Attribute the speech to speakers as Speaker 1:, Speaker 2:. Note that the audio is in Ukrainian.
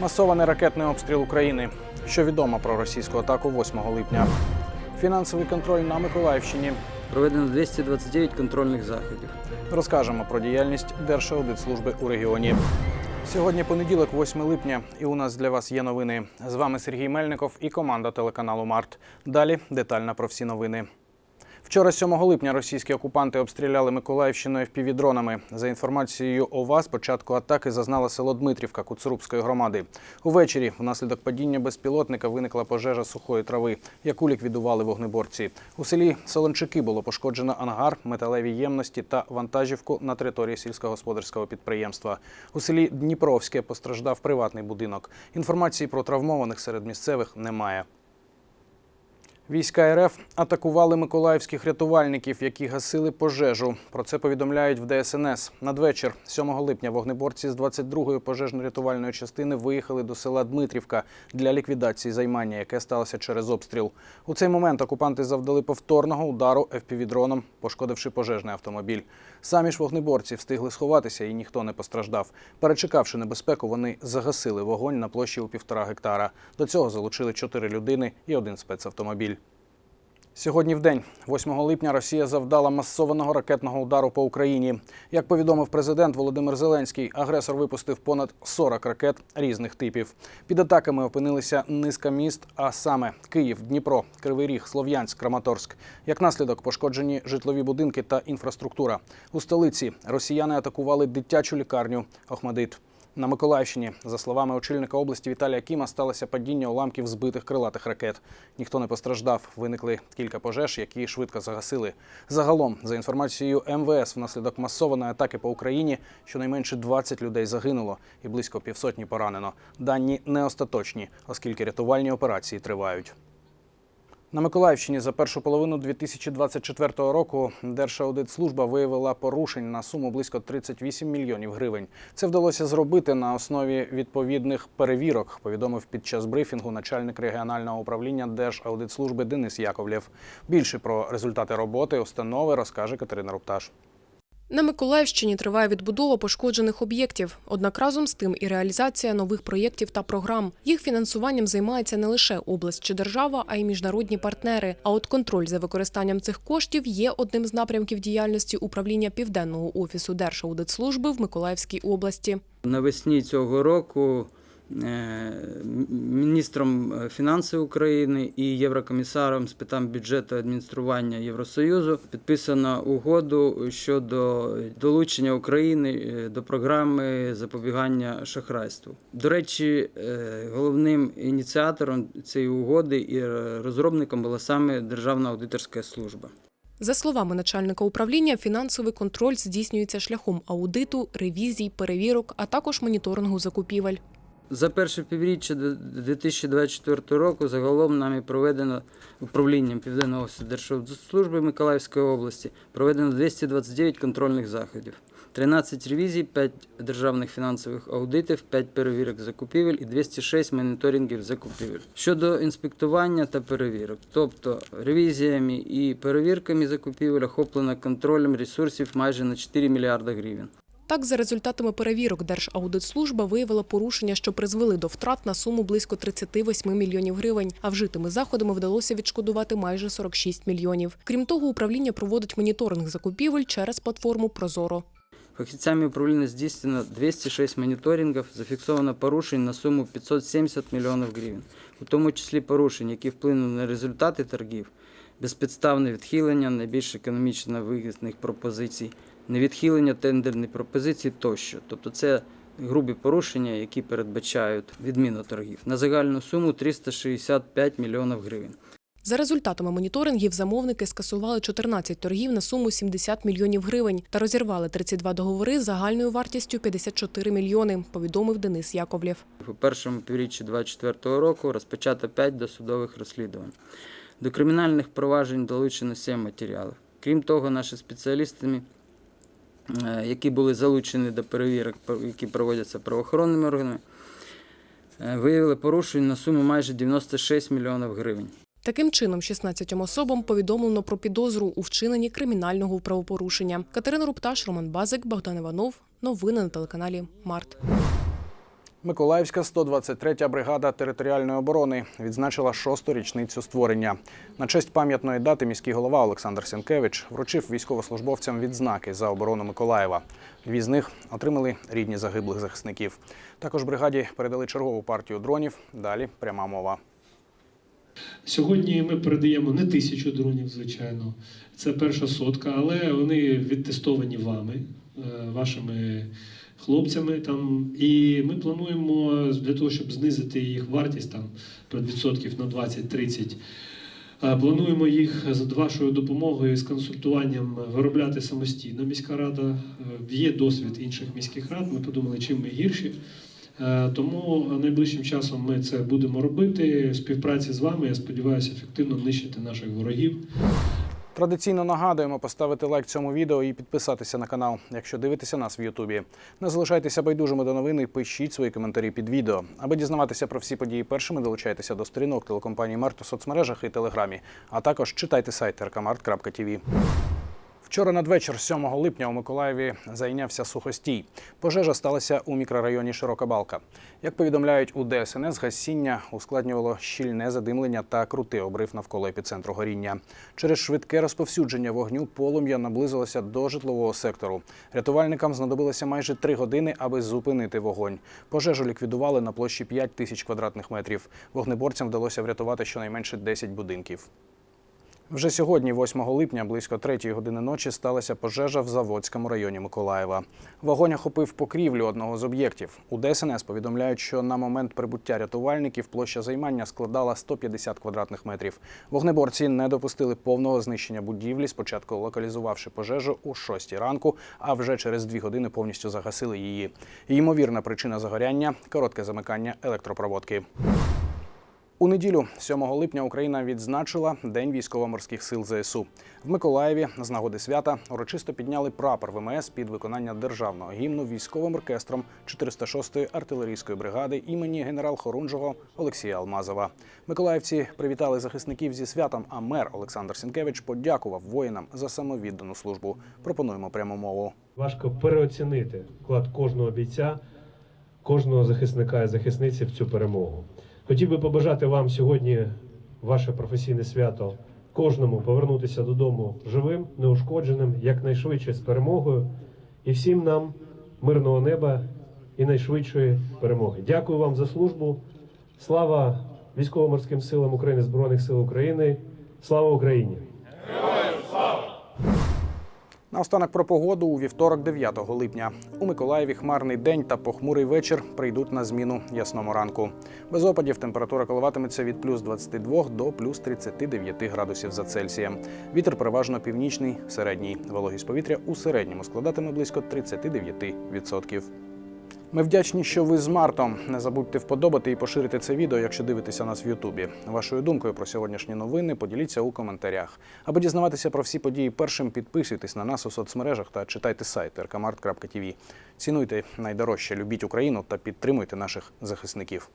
Speaker 1: Масований ракетний обстріл України. Що відомо про російську атаку 8 липня. Фінансовий контроль на Миколаївщині.
Speaker 2: Проведено 229 контрольних заходів.
Speaker 1: Розкажемо про діяльність Держаудитслужби у регіоні. Сьогодні понеділок, 8 липня, і у нас для вас є новини. З вами Сергій Мельников і команда телеканалу Март. Далі детально про всі новини. Вчора, 7 липня, російські окупанти обстріляли Миколаївщину FPV-дронами. За інформацією ОВА, спочатку атаки зазнала село Дмитрівка Куцурубської громади. Увечері, внаслідок падіння безпілотника, виникла пожежа сухої трави, яку ліквідували вогнеборці. У селі Солончики було пошкоджено ангар, металеві ємності та вантажівку на території сільськогосподарського підприємства. У селі Дніпровське постраждав приватний будинок. Інформації про травмованих серед місцевих немає. Війська РФ атакували миколаївських рятувальників, які гасили пожежу. Про це повідомляють в ДСНС. Надвечір, 7 липня, вогнеборці з 22-ї пожежно-рятувальної частини виїхали до села Дмитрівка для ліквідації займання, яке сталося через обстріл. У цей момент окупанти завдали повторного удару FPV-дроном, пошкодивши пожежний автомобіль. Самі ж вогнеборці встигли сховатися і ніхто не постраждав. Перечекавши небезпеку, вони загасили вогонь на площі у півтора гектара. До цього залучили чотири людини і один спецавтомобіль. Сьогодні в день, 8 липня, Росія завдала масованого ракетного удару по Україні. Як повідомив президент Володимир Зеленський, агресор випустив понад 40 ракет різних типів. Під атаками опинилися низка міст, а саме Київ, Дніпро, Кривий Ріг, Слов'янськ, Краматорськ. Як наслідок пошкоджені житлові будинки та інфраструктура. У столиці росіяни атакували дитячу лікарню Охмадит. На Миколаївщині, за словами очільника області Віталія Кіма, сталося падіння уламків збитих крилатих ракет. Ніхто не постраждав. Виникли кілька пожеж, які швидко загасили. Загалом, за інформацією МВС, внаслідок масованої атаки по Україні щонайменше 20 людей загинуло і близько півсотні поранено. Дані не остаточні, оскільки рятувальні операції тривають. На Миколаївщині за першу половину 2024 року Держаудитслужба виявила порушень на суму близько 38 мільйонів гривень. Це вдалося зробити на основі відповідних перевірок, повідомив під час брифінгу начальник регіонального управління Держаудитслужби Денис Яковлєв. Більше про результати роботи установи розкаже Катерина Рупташ.
Speaker 3: На Миколаївщині триває відбудова пошкоджених об'єктів. Однак разом з тим і реалізація нових проєктів та програм. Їх фінансуванням займається не лише область чи держава, а й міжнародні партнери. А от контроль за використанням цих коштів є одним з напрямків діяльності управління Південного офісу Держаудитслужби в Миколаївській області.
Speaker 2: Навесні цього року міністром е, фінансів України і єврокомісаром з питань бюджету і адміністрування Євросоюзу підписано угоду щодо долучення України е, до програми запобігання шахрайству. До речі, е, головним ініціатором цієї угоди і розробником була саме Державна аудиторська служба.
Speaker 3: За словами начальника управління, фінансовий контроль здійснюється шляхом аудиту, ревізій, перевірок, а також моніторингу закупівель.
Speaker 2: За перше півріччя 2024 року загалом нами проведено управлінням Південного офісу Держслужби Миколаївської області проведено 229 контрольних заходів, 13 ревізій, 5 державних фінансових аудитів, 5 перевірок закупівель і 206 моніторингів закупівель. Щодо інспектування та перевірок, тобто ревізіями і перевірками закупівель охоплено контролем ресурсів майже на 4 мільярда гривень.
Speaker 3: Так, за результатами перевірок Держаудитслужба виявила порушення, що призвели до втрат на суму близько 38 мільйонів гривень. А вжитими заходами вдалося відшкодувати майже 46 мільйонів. Крім того, управління проводить моніторинг закупівель через платформу Прозоро.
Speaker 2: Фахівцями управління здійснено 206 моніторингів, зафіксовано порушень на суму 570 мільйонів гривень, у тому числі порушень, які вплинули на результати торгів, безпідставне відхилення найбільш економічно вигідних пропозицій, невідхилення тендерних пропозицій тощо. Тобто це грубі порушення, які передбачають відміну торгів на загальну суму 365 мільйонів гривень.
Speaker 3: За результатами моніторингів замовники скасували 14 торгів на суму 70 мільйонів гривень та розірвали 32 договори з загальною вартістю 54 мільйони, повідомив Денис Яковлєв.
Speaker 2: У першому півріччі 2024 року розпочато 5 досудових розслідувань. До кримінальних проваджень долучено 7 матеріалів. Крім того, наші спеціалісти, які були залучені до перевірок, які проводяться правоохоронними органами, е, виявили порушень на суму майже 96 мільйонів гривень.
Speaker 3: Таким чином, 16 особам повідомлено про підозру у вчиненні кримінального правопорушення. Катерина Рупташ, Роман Базик, Богдан Іванов. Новини на телеканалі Март.
Speaker 1: Миколаївська 123-я бригада територіальної оборони відзначила шосту річницю створення. На честь пам'ятної дати міський голова Олександр Сінкевич вручив військовослужбовцям відзнаки за оборону Миколаєва. Дві з них отримали рідні загиблих захисників. Також бригаді передали чергову партію дронів. Далі пряма мова.
Speaker 4: Сьогодні ми передаємо не тисячу дронів, звичайно. Це перша сотка, але вони відтестовані вами, е, вашими хлопцями. Там. І ми плануємо для того, щоб знизити їх вартість там, про відсотків на 20-30. е, Плануємо їх за вашою допомогою з консультуванням виробляти самостійно. Міська рада Е, є досвід інших міських рад. Ми подумали, чим ми гірші. Е, Тому найближчим часом ми це будемо робити в співпраці з вами. Я сподіваюся, ефективно нищити наших ворогів.
Speaker 1: Традиційно нагадуємо поставити лайк цьому відео і підписатися на канал, якщо дивитеся нас в Ютубі. Не залишайтеся байдужими до новини пишіть свої коментарі під відео. Аби дізнаватися про всі події першими, долучайтеся до сторінок телекомпанії Март у соцмережах і телеграмі. А також читайте сайт rkmart.tv. Вчора надвечір, 7 липня, у Миколаєві зайнявся сухостій. Пожежа сталася у мікрорайоні Широка Балка. Як повідомляють у ДСНС, гасіння ускладнювало щільне задимлення та крутий обрив навколо епіцентру горіння. Через швидке розповсюдження вогню полум'я наблизилося до житлового сектору. Рятувальникам знадобилося майже три години, аби зупинити вогонь. Пожежу ліквідували на площі 5 тисяч квадратних метрів. Вогнеборцям вдалося врятувати щонайменше 10 будинків. Вже сьогодні, 8 липня, близько 3 години ночі, сталася пожежа в Заводському районі Миколаєва. Вогонь охопив покрівлю одного з об'єктів. У ДСНС повідомляють, що на момент прибуття рятувальників площа займання складала 150 квадратних метрів. Вогнеборці не допустили повного знищення будівлі, спочатку локалізувавши пожежу о 6 ранку, а вже через 2 години повністю загасили її. Ймовірна причина загоряння коротке замикання електропроводки. У неділю, 7 липня, Україна відзначила День військово-морських сил ЗСУ. В Миколаєві з нагоди свята урочисто підняли прапор ВМС під виконання державного гімну військовим оркестром 406-ї артилерійської бригади імені генерал-хорунжого Олексія Алмазова. Миколаївці привітали захисників зі святом. А мер Олександр Сінкевич подякував воїнам за самовіддану службу. Пропонуємо пряму мову.
Speaker 5: Важко переоцінити вклад кожного бійця, кожного захисника і захисниці в цю перемогу. Хотів би побажати вам сьогодні, ваше професійне свято, кожному повернутися додому живим, неушкодженим, якнайшвидше з перемогою, і всім нам мирного неба і найшвидшої перемоги. Дякую вам за службу. Слава військово-морським силам України, Збройних сил України. Слава Україні!
Speaker 1: Наостанок про погоду у вівторок, 9 липня. У Миколаєві хмарний день та похмурий вечір прийдуть на зміну ясному ранку. Без опадів температура коливатиметься від плюс 22 до плюс 39 градусів за Цельсієм. Вітер переважно північний, середній. Вологість повітря у середньому складатиме близько 39%. Ми вдячні, що ви з Мартом. Не забудьте вподобати і поширити це відео, якщо дивитеся нас в Ютубі. Вашою думкою про сьогоднішні новини поділіться у коментарях. Аби дізнаватися про всі події першим, підписуйтесь на нас у соцмережах та читайте сайт rkmart.tv. Цінуйте найдорожче, любіть Україну та підтримуйте наших захисників.